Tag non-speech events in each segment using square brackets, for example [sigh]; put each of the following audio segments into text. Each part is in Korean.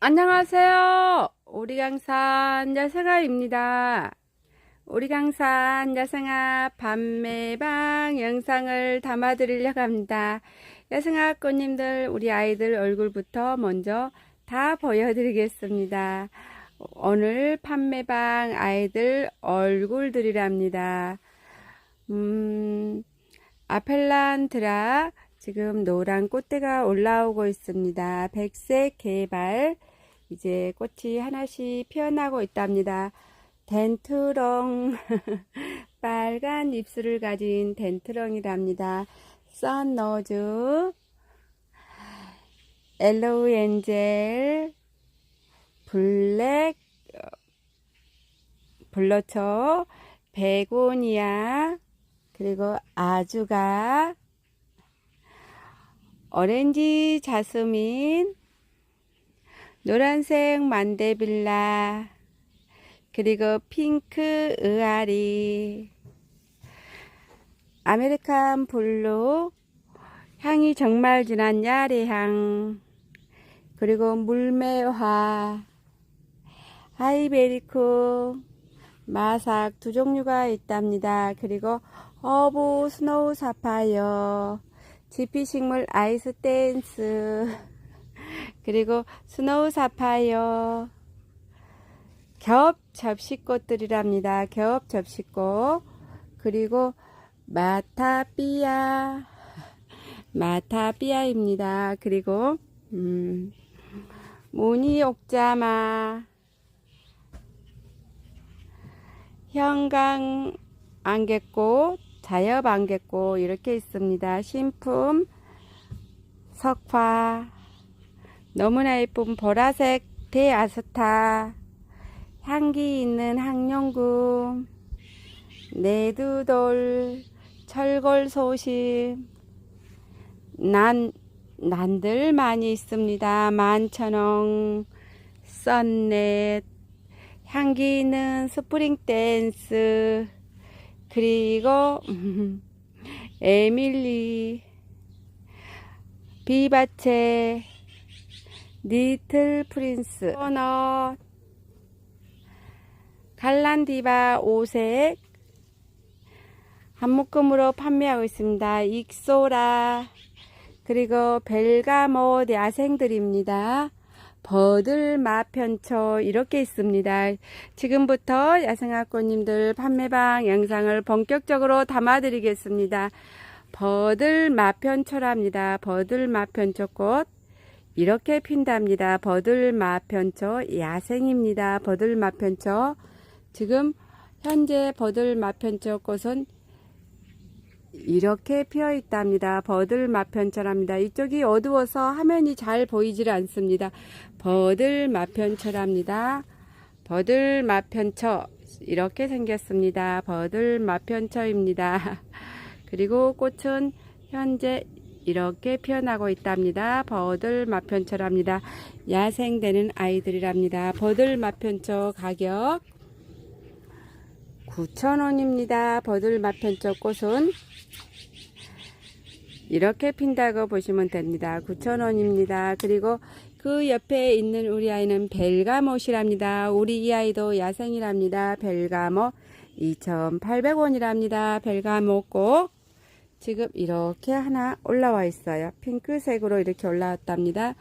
안녕하세요. 오리강산 야생아입니다. 오리강산 야생아 밤매방 영상을 담아드리려고 합니다. 야생아 꽃님들 우리 아이들 얼굴부터 먼저 다 보여드리겠습니다. 오늘 판매방 아이들 얼굴들이랍니다. 음, 아펠란드라 지금 노란 꽃대가 올라오고 있습니다. 백색 개발 이제 꽃이 하나씩 피어나고 있답니다. 덴트렁 [laughs] 빨간 입술을 가진 덴트렁이랍니다. 썬너즈 엘로우 엔젤 블랙 어, 블러처 베고니아 그리고 아주가 오렌지 자스민 노란색 만데빌라 그리고 핑크 의아리 아메리칸 블루 향이 정말 진한 야레향 그리고 물매화 하이베리코 마삭 두 종류가 있답니다. 그리고 허브 스노우 사파이어 지피식물 아이스 댄스 그리고 스노우 사파이어 겹 접시꽃들이랍니다. 겹 접시꽃 그리고 마타삐아 마타삐아입니다. 그리고 음, 모니 옥자마 형강 안개꽃 자엽 안개꽃 이렇게 있습니다. 신품 석화 너무나 예쁜 보라색 대아스타 향기 있는 항룡금 내두돌 철골 소심 난 난들 많이 있습니다. 만천원 썬넷. 향기 있는 스프링 댄스. 그리고 [laughs] 에밀리. 비바체 리틀 프린스 코너 갈란디바 오색 한 묶음으로 판매하고 있습니다. 익소라 그리고 벨가못 야생들입니다. 버들 마 편초 이렇게 있습니다. 지금부터 야생아꽃님들 판매방 영상을 본격적으로 담아드리겠습니다. 버들 마 편초랍니다. 버들 마 편초꽃 이렇게 핀답니다. 버들 마편초 야생입니다. 버들 마편초 지금 현재 버들 마편초 꽃은 이렇게 피어 있답니다. 버들 마편처랍니다. 이쪽이 어두워서 화면이 잘 보이질 않습니다. 버들 마편처랍니다. 버들 마편처 이렇게 생겼습니다. 버들 마편처입니다. [laughs] 그리고 꽃은 현재 이렇게 피어나고 있답니다. 버들 마편처랍니다. 야생되는 아이들이랍니다. 버들 마편처 가격 9,000원입니다. 버들 마편처 꽃은 이렇게 핀다고 보시면 됩니다. 9,000원입니다. 그리고 그 옆에 있는 우리 아이는 벨가못이랍니다. 우리 이 아이도 야생이랍니다. 벨가못 2,800원이랍니다. 벨가못 꼭 지금 이렇게 하나 올라와 있어요. 핑크색으로 이렇게 올라왔답니다.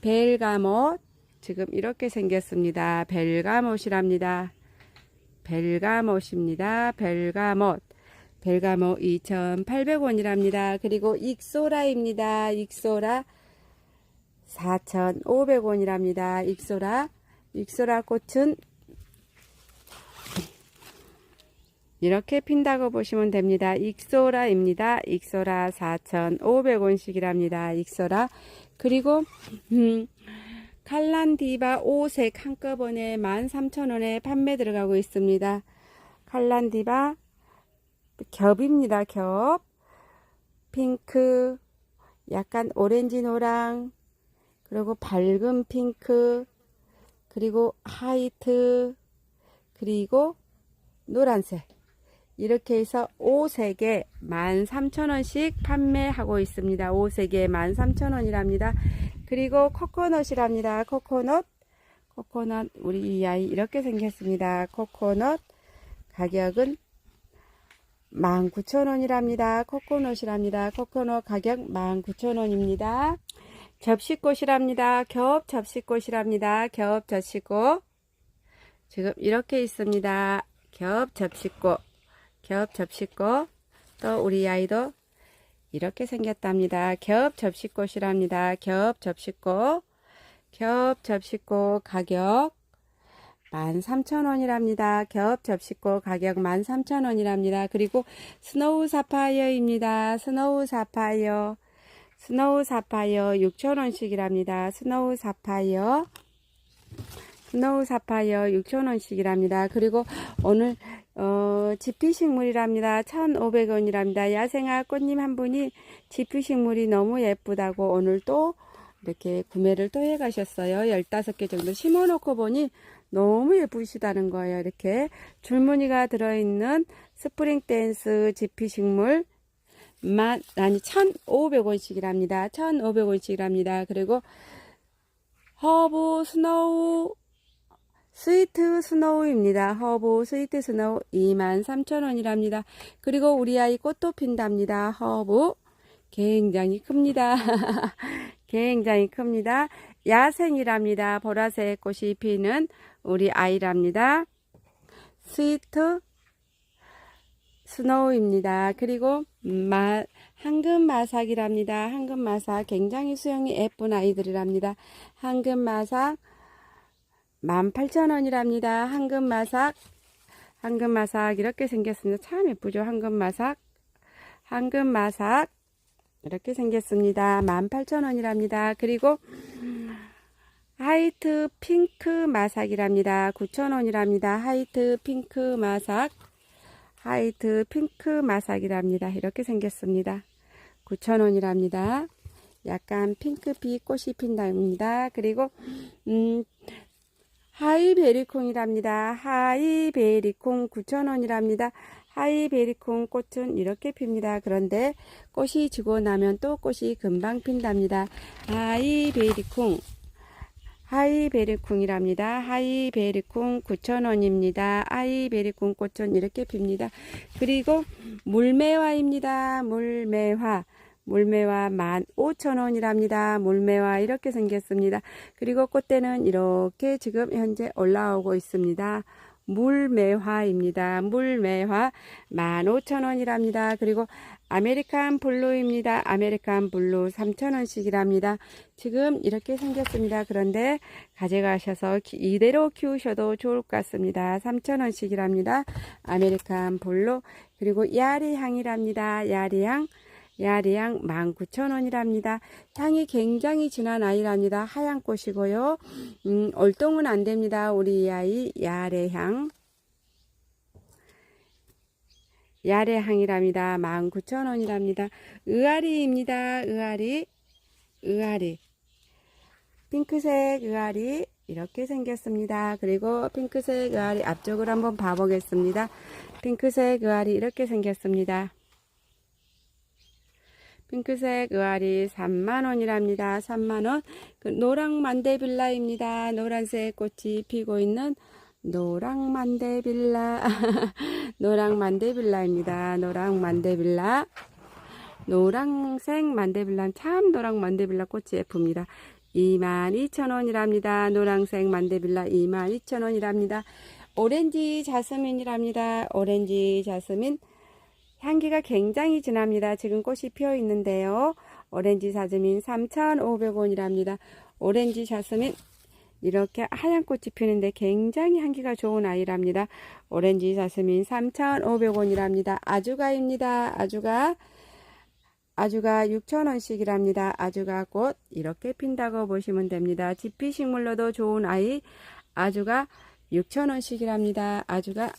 벨가못 지금 이렇게 생겼습니다. 벨가못이랍니다. 벨가못입니다. 벨가못 벨가모 2,800원이랍니다. 그리고 익소라입니다. 익소라 4,500원이랍니다. 익소라 익소라 꽃은 이렇게 핀다고 보시면 됩니다. 익소라입니다. 익소라 4,500원씩이랍니다. 익소라 그리고 음, 칼란디바 5색 한꺼번에 13,000원에 판매 들어가고 있습니다. 칼란디바 겹입니다. 겹. 핑크, 약간 오렌지 노랑, 그리고 밝은 핑크, 그리고 하이트, 그리고 노란색. 이렇게 해서 5색에 13,000원씩 판매하고 있습니다. 5색에 13,000원이랍니다. 그리고 코코넛이랍니다. 코코넛 코코넛 우리 이 아이 이렇게 생겼습니다. 코코넛 가격은 19,000원이랍니다. 코코넛이랍니다. 코코넛 가격 19,000원입니다. 접시꽃이랍니다. 겹 접시꽃이랍니다. 겹 접시꽃. 지금 이렇게 있습니다. 겹 접시꽃. 겹 접시꽃. 또 우리 아이도 이렇게 생겼답니다. 겹 접시꽃이랍니다. 겹 접시꽃. 겹 접시꽃 가격 13,000원이랍니다. 겹 접시꽃 가격 13,000원이랍니다. 그리고 스노우 사파이어입니다. 스노우 사파이어. 스노우 사파이어 6,000원씩이랍니다. 스노우 사파이어. 스노우 사파이어 6,000원씩이랍니다. 그리고 오늘 어, 지피식물이랍니다. 1,500원이랍니다. 야생화 꽃님 한 분이 지피식물이 너무 예쁘다고 오늘 또 이렇게 구매를 또 해 가셨어요. 15개 정도 심어 놓고 보니 너무 예쁘시다는 거예요. 이렇게 줄무늬가 들어있는 스프링 댄스 지피식물 만, 아니, 1,500원씩이랍니다. 1,500원씩이랍니다. 그리고 허브 스노우 스위트 스노우입니다. 허브 스위트 스노우 23,000원이랍니다. 그리고 우리 아이 꽃도 핀답니다. 허브 굉장히 큽니다. [laughs] 굉장히 큽니다. 야생이랍니다. 보라색 꽃이 피는 우리 아이랍니다. 스위트 스노우입니다. 그리고 마, 황금마삭이랍니다. 황금마삭 굉장히 수영이 예쁜 아이들이랍니다. 황금마삭 18,000원이랍니다. 황금마삭 황금마삭 이렇게 생겼습니다. 참 예쁘죠? 황금마삭 황금마삭 이렇게 생겼습니다. 18,000원이랍니다. 그리고 하이트 핑크 마삭이랍니다. 9,000원이랍니다. 하이트 핑크 마삭 하이트 핑크 마삭이랍니다. 이렇게 생겼습니다. 9,000원이랍니다. 약간 핑크빛 꽃이 핀답니다. 그리고 음, 하이베리콩이랍니다. 하이베리콩 9,000원이랍니다. 하이베리콩 꽃은 이렇게 핍니다. 그런데 꽃이 지고 나면 또 꽃이 금방 핀답니다. 하이베리콩 하이베리콩이랍니다. 하이베리콩 9,000원입니다. 하이베리콩 꽃은 이렇게 핍니다. 그리고 물매화입니다. 물매화. 물매화 15,000원이랍니다. 물매화 이렇게 생겼습니다. 그리고 꽃대는 이렇게 지금 현재 올라오고 있습니다. 물매화입니다. 물매화 15,000원이랍니다. 그리고 아메리칸 블루입니다. 아메리칸 블루 3,000원씩이랍니다. 지금 이렇게 생겼습니다. 그런데 가져가셔서 이대로 키우셔도 좋을 것 같습니다. 3,000원씩이랍니다. 아메리칸 블루 그리고 야리향이랍니다. 야리향 야리향 19,000원이랍니다. 향이 굉장히 진한 아이랍니다. 하얀 꽃이고요. 음, 얼동은 안 됩니다. 우리 아이 야래향. 야래향이랍니다. 19,000원이랍니다. 의아리입니다. 의아리. 의아리. 핑크색 의아리 이렇게 생겼습니다. 그리고 핑크색 의아리 앞쪽을 한번 봐보겠습니다. 핑크색 의아리 이렇게 생겼습니다. 핑크색 의아리 3만원이랍니다. 3만원. 그 노랑 만데빌라입니다. 노란색 꽃이 피고 있는 노랑 만데빌라. [laughs] 노랑 만데빌라입니다. 노랑 만데빌라. 노랑색 만데빌라. 참 노랑 만데빌라 꽃이 예쁩니다. 22,000원이랍니다. 노랑색 만데빌라 22,000원이랍니다. 오렌지 자스민이랍니다. 오렌지 자스민. 향기가 굉장히 진합니다. 지금 꽃이 피어 있는데요. 오렌지 자스민 3,500원이랍니다. 오렌지 자스민 이렇게 하얀 꽃이 피는데 굉장히 향기가 좋은 아이랍니다. 오렌지 자스민 3,500원이랍니다. 아주가입니다. 아주가 아주가 6,000원씩이랍니다. 아주가 꽃 이렇게 핀다고 보시면 됩니다. 지피 식물로도 좋은 아이 아주가 6,000원씩이랍니다. 아주가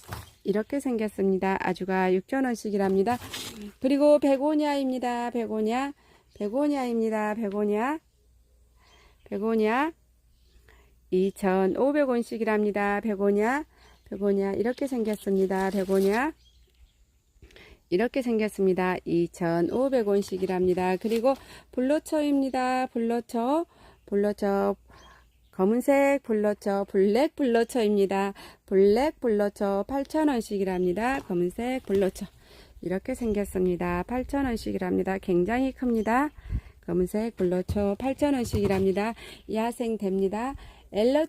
이렇게 생겼습니다. 아주가 6,000원씩이랍니다. 그리고 베고니아입니다. 베고니아. 베고니아입니다. 베고니아. 베고니아. 2,500원씩이랍니다. 베고니아. 베고니아. 이렇게 생겼습니다. 베고니아. 이렇게 생겼습니다. 2,500원씩이랍니다. 그리고 블로처입니다. 블로처. 블로처 검은색 블러처 블랙 블러처입니다. 블랙 블러처 8,000원씩이랍니다. 검은색 블러처 이렇게 생겼습니다. 8,000원씩이랍니다. 굉장히 큽니다. 검은색 블러처 8,000원씩이랍니다. 야생 됩니다. 엘러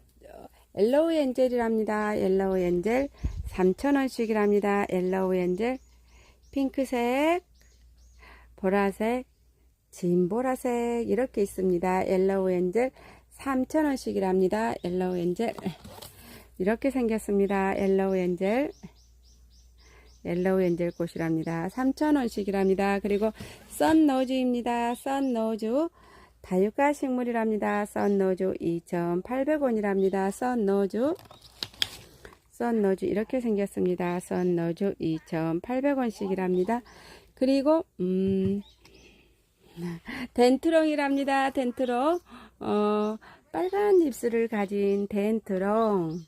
엘로우 엔젤이랍니다. 엘로우 엔젤 3,000원씩이랍니다. 엘로우 엔젤 핑크색, 보라색, 진보라색 이렇게 있습니다. 엘로우 엔젤 3,000원씩이랍니다. 엘로우 엔젤 이렇게 생겼습니다. 엘로우 엔젤 옐로우 엔젤 꽃이랍니다. 3,000원씩이랍니다. 그리고 썬노즈입니다. 썬노즈 다육가 식물이랍니다. 썬노즈 2,800원이랍니다. 썬노즈 썬노즈 이렇게 생겼습니다. 썬노즈 2,800원씩이랍니다. 그리고 음 덴트롱이랍니다. 덴트롱 어, 빨간 잎술을 가진 덴트롱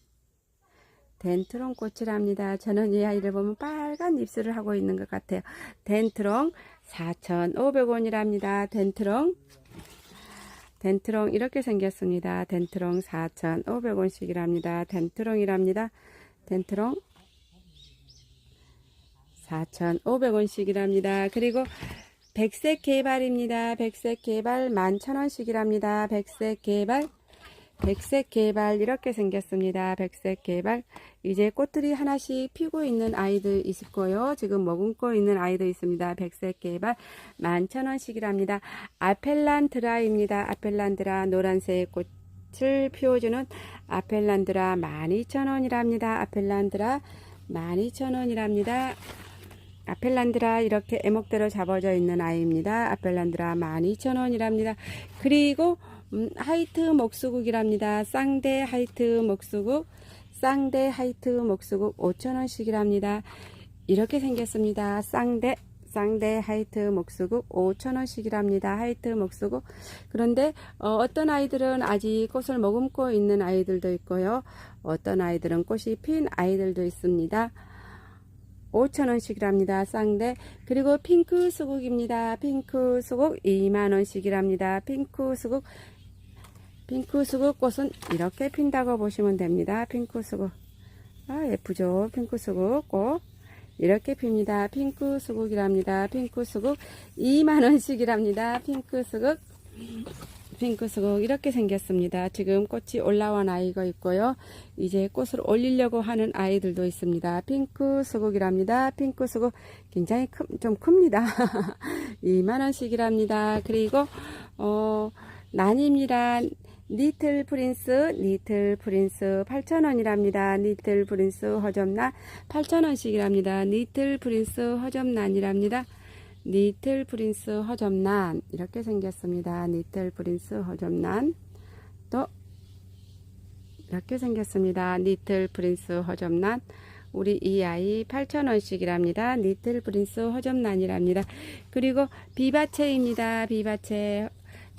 덴트롱 꽃이랍니다. 저는 이 아이를 보면 빨간 입술을 하고 있는 것 같아요. 덴트롱 4,500원이랍니다. 덴트롱 덴트롱 이렇게 생겼습니다. 덴트롱 4,500원씩이랍니다. 덴트롱이랍니다. 덴트롱 4,500원씩이랍니다. 그리고 백색 개발입니다. 백색 개발 11,000원씩이랍니다. 백색 개발 백색 개발 이렇게 생겼습니다. 백색 개발 이제 꽃들이 하나씩 피고 있는 아이들 있을 거요. 지금 머금고 있는 아이도 있습니다. 백색 개발 11,000원씩이랍니다. 아펠란드라입니다. 아펠란드라 노란색 꽃을 피워주는 아펠란드라 12,000원이랍니다. 아펠란드라 12,000원이랍니다. 아펠란드라 이렇게 애목대로 잡아져 있는 아이입니다. 아펠란드라 12,000원이랍니다. 그리고 음, 하이트 목수국이랍니다. 쌍대 하이트 목수국, 쌍대 하이트 목수국 5,000원씩이랍니다. 이렇게 생겼습니다. 쌍대, 쌍대 하이트 목수국 5,000원씩이랍니다. 하이트 목수국. 그런데 어, 떤 아이들은 아직 꽃을 머금고 있는 아이들도 있고요. 어떤 아이들은 꽃이 핀 아이들도 있습니다. 5,000원씩이랍니다. 쌍대. 그리고 핑크 수국입니다. 핑크 수국 2만원씩이랍니다. 핑크 수국 핑크 수국 꽃은 이렇게 핀다고 보시면 됩니다. 핑크 수국. 아, 예쁘죠? 핑크 수국 꽃. 이렇게 핍니다. 핑크 수국이랍니다. 핑크 수국 2만원씩이랍니다. 핑크 수국. 핑크 수국 이렇게 생겼습니다. 지금 꽃이 올라온 아이가 있고요. 이제 꽃을 올리려고 하는 아이들도 있습니다. 핑크 수국이랍니다. 핑크 수국 굉장히 큰, 좀 큽니다. [laughs] 2만원씩이랍니다. 그리고 어, 난입니다. 니틀 프린스, 니틀 프린스 8,000원이랍니다. 니틀 프린스 허접난 8,000원씩이랍니다. 니틀 프린스 허접난이랍니다. 니틀 프린스 허접난 이렇게 생겼습니다. 니틀 프린스 허접난 또 이렇게 생겼습니다. 니틀 프린스 허접난 우리 이 아이 8,000원씩이랍니다. 니틀 프린스 허접난이랍니다. 그리고 비바체입니다. 비바체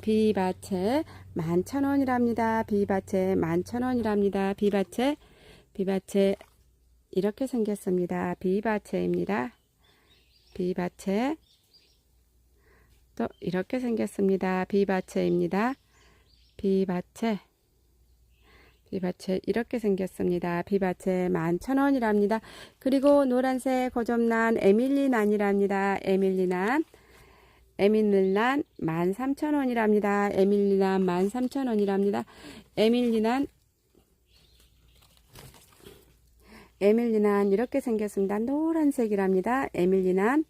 비바체 11,000원이랍니다. 비바체 11,000원이랍니다. 비바체 비바체 이렇게 생겼습니다. 비바체입니다. 비바체 또 이렇게 생겼습니다. 비바체입니다. 비바체 비바체 이렇게 생겼습니다. 비바체 11,000원이랍니다. 그리고 노란색 고점난 에밀리난이랍니다. 에밀리난 에밀리난 13,000원이랍니다. 에밀리난 13,000원이랍니다. 에밀리난 에밀리난 이렇게 생겼습니다. 노란색이랍니다. 에밀리난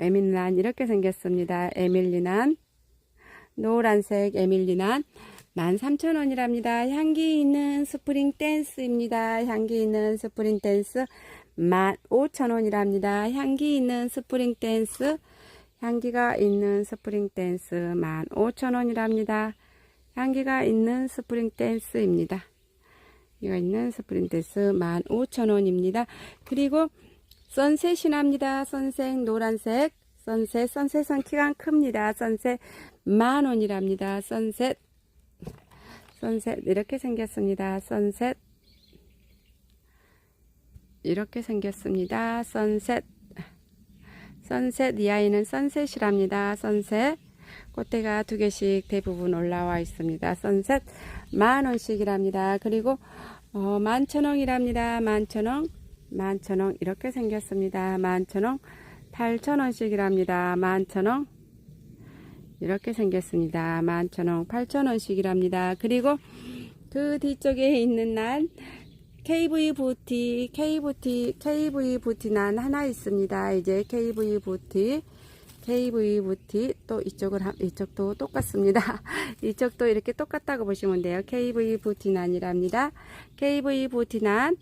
에밀리난 이렇게 생겼습니다. 에밀리난 노란색 에밀리난 13,000원이랍니다. 향기 있는 스프링 댄스입니다. 향기 있는 스프링 댄스 15,000원이랍니다. 향기 있는 스프링 댄스 향기가 있는 스프링 댄스 15,000원이랍니다. 향기가 있는 스프링 댄스입니다. 여기가 있는 스프링 댄스 15,000원입니다. 그리고 선셋이 납니다. 선색 노란색 선셋 선셋은 키가 큽니다. 선셋 만원이랍니다. 선셋 선셋 이렇게 생겼습니다. 선셋 이렇게 생겼습니다. 선셋 선셋 이 아이는 선셋이랍니다. 선셋 꽃대가 두 개씩 대부분 올라와 있습니다. 선셋 만 원씩이랍니다. 그리고 어, 만천원이랍니다. 만천원, 만천원 이렇게 생겼습니다. 만천원, 팔천원씩이랍니다. 만천원 이렇게 생겼습니다. 만천원, 팔천원씩이랍니다. 그리고 그 뒤쪽에 있는 난 KV 부티, KVT, KV 부티 난 하나 있습니다. 이제 KV 부티, KV 부티 또 이쪽을 하- 이쪽도 똑같습니다. [laughs] 이쪽도 이렇게 똑같다고 보시면 돼요. KV 부티 난이랍니다. KV 부티 난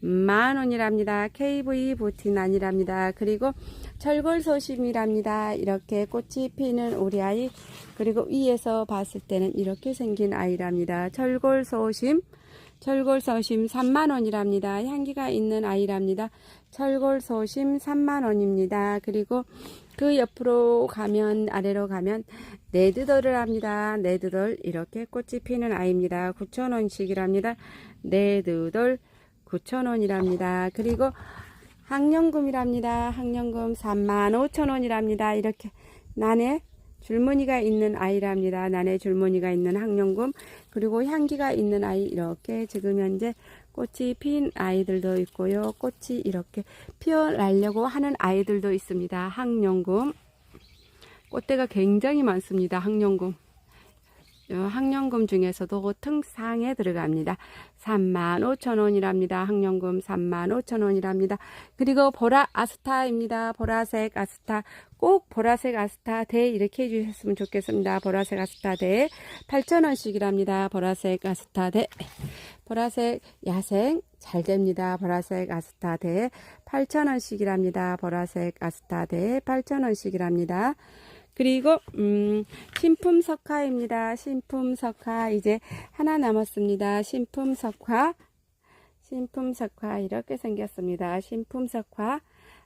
만 원이랍니다. KV 부티 난이랍니다. 그리고 철골 소심이랍니다. 이렇게 꽃이 피는 우리 아이 그리고 위에서 봤을 때는 이렇게 생긴 아이랍니다. 철골 소심 철골 소심 3만원이랍니다. 향기가 있는 아이랍니다. 철골 소심 3만원입니다. 그리고 그 옆으로 가면 아래로 가면 네드돌을 합니다. 네드돌 이렇게 꽃이 피는 아이입니다. 9천원씩이랍니다. 네드돌 9천원이랍니다. 그리고 학령금이랍니다. 학령금 35,000원이랍니다. 이렇게 난에 줄무늬가 있는 아이랍니다. 난에 줄무늬가 있는 학령금 그리고 향기가 있는 아이 이렇게 지금 현재 꽃이 핀 아이들도 있고요. 꽃이 이렇게 피어나려고 하는 아이들도 있습니다. 학령금 꽃대가 굉장히 많습니다. 학령금 어, 학령금 중에서도 등상에 들어갑니다. 35,000원이랍니다. 학령금 35,000원이랍니다. 그리고 보라 아스타입니다. 보라색 아스타 꼭 보라색 아스타 대 이렇게 해주셨으면 좋겠습니다. 보라색 아스타 대 8,000원씩이랍니다. 보라색 아스타 대 보라색 야생 잘 됩니다. 보라색 아스타 대 8,000원씩이랍니다. 보라색 아스타 대 8,000원씩이랍니다. 그리고 음, 신품 석화입니다. 신품 석화 이제 하나 남았습니다. 신품 석화 신품 석화 이렇게 생겼습니다. 신품 석화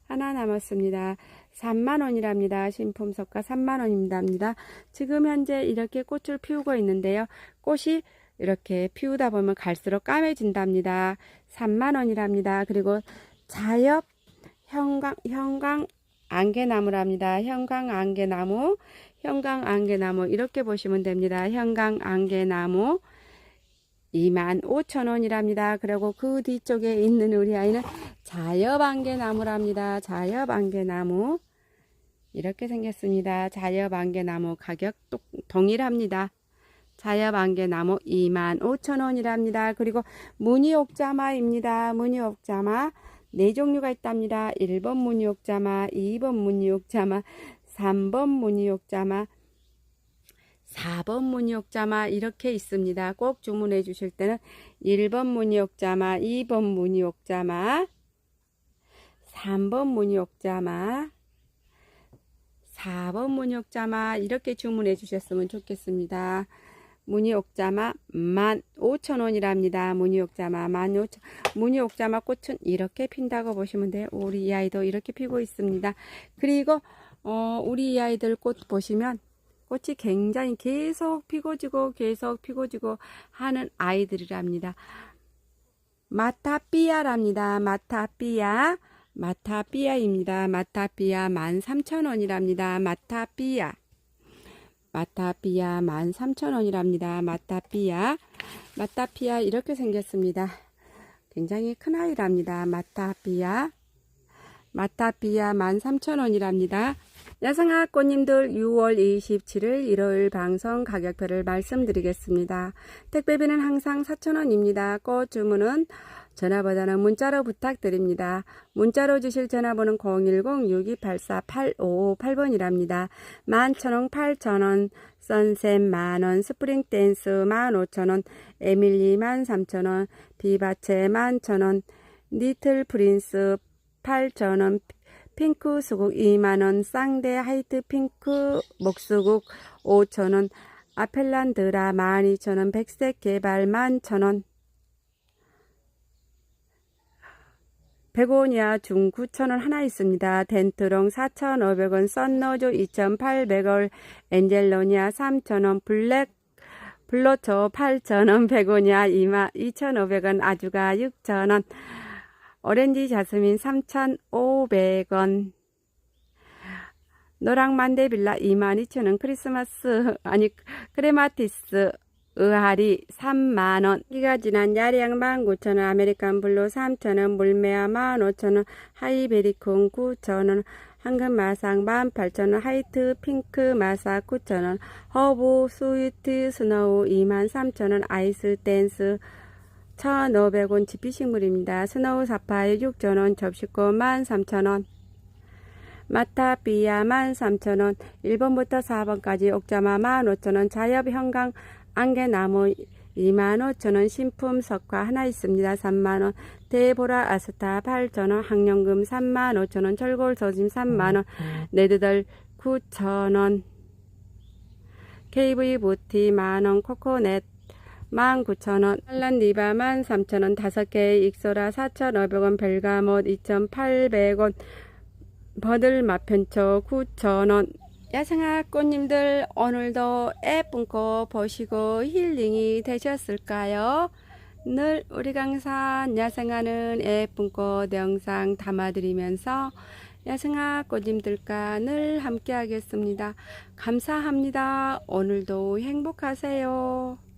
하나 남았습니다. 3만 원이랍니다. 신품 석화 3만 원입니다. 지금 현재 이렇게 꽃을 피우고 있는데요. 꽃이 이렇게 피우다 보면 갈수록 까매진답니다. 3만 원이랍니다. 그리고 자엽 형광 형광 안개나무랍니다. 형광 안개나무, 형광 안개나무 이렇게 보시면 됩니다. 형광 안개나무 25,000원이랍니다. 그리고 그 뒤쪽에 있는 우리 아이는 자엽 안개나무랍니다. 자엽 안개나무 이렇게 생겼습니다. 자엽 안개나무 가격 똑 동일합니다. 자엽 안개나무 25,000원이랍니다. 그리고 무늬옥자마입니다. 무늬옥자마 네 종류가 있답니다. 1번 무늬옥자마, 2번 무늬옥자마, 3번 무늬옥자마, 4번 무늬옥자마 이렇게 있습니다. 꼭 주문해 주실 때는 1번 무늬옥자마, 2번 무늬옥자마, 3번 무늬옥자마, 4번 무늬옥자마 이렇게 주문해 주셨으면 좋겠습니다. 무늬옥자마 15,000원이랍니다. 무늬옥자마 15,000원. 무늬옥자마 꽃은 이렇게 핀다고 보시면 돼요. 우리 이 아이도 이렇게 피고 있습니다. 그리고 어, 우리 이 아이들 꽃 보시면 꽃이 굉장히 계속 피고 지고 계속 피고 지고 하는 아이들이랍니다. 마타삐아랍니다. 마타삐아. 마타삐아입니다. 마타삐아 13,000원이랍니다. 마타삐아. 마타피아 13,000원이랍니다. 마타피아. 마타피아 이렇게 생겼습니다. 굉장히 큰 아이랍니다. 마타피아. 마타피아 13,000원이랍니다. 야생화 꽃님들 6월 27일 일요일 방송 가격표를 말씀드리겠습니다. 택배비는 항상 4,000원입니다. 꽃 주문은 전화보다는 문자로 부탁드립니다. 문자로 주실 전화번호는 010-6284-8558번이랍니다. 만천원, 팔천원, 선셋 만원, 스프링 댄스 만오천원, 에밀리 만삼천원, 비바체 만천원, 니틀 프린스 8천원, 핑크 수국 2만원, 쌍대 하이트 핑크 목수국 5천원, 아펠란드라 12,000원, 백색 개발 11,000원, 베고니아 중 9,000원 하나 있습니다. 덴트롱 4,500원, 썬너조 2,800원, 엔젤로니아 3,000원, 블랙 블로초 8,000원, 베고니아 2,500원, 아주가 6,000원, 오렌지 자스민 3,500원, 노랑 만데빌라 22,000원 크리스마스 아니 크레마티스 의하리 3만원 기가 지난 야리양 19,000원 아메리칸 블루 3,000원 물메아 15,000원 하이베리콘 9,000원 황금 마상 18,000원 하이트 핑크 마사 9,000원 허브 스위트 스노우 23,000원 아이스 댄스 1,500원 지피식물입니다. 스노우 사파이 6,000원 접시꽃 13,000원 마타비아 13,000원 1번부터 4번까지 옥자마 15,000원 자엽 형광 안개나무 25,000원 신품 석화 하나 있습니다. 3만원 데보라 아스타 8,000원 항령금 35,000원 철골 저짐 3만원 네드덜 9,000원. KV 보티 만원 코코넷 19,000원 할란디바 13,000원 5개의 익소라 4,500원 벨가못 2,800원 버들 마편초 9,000원 야생아 꽃님들 오늘도 예쁜 꽃 보시고 힐링이 되셨을까요? 늘 우리 강산 야생하는 예쁜 꽃 영상 담아드리면서 야생아 꽃님들과 늘 함께 하겠습니다. 감사합니다. 오늘도 행복하세요.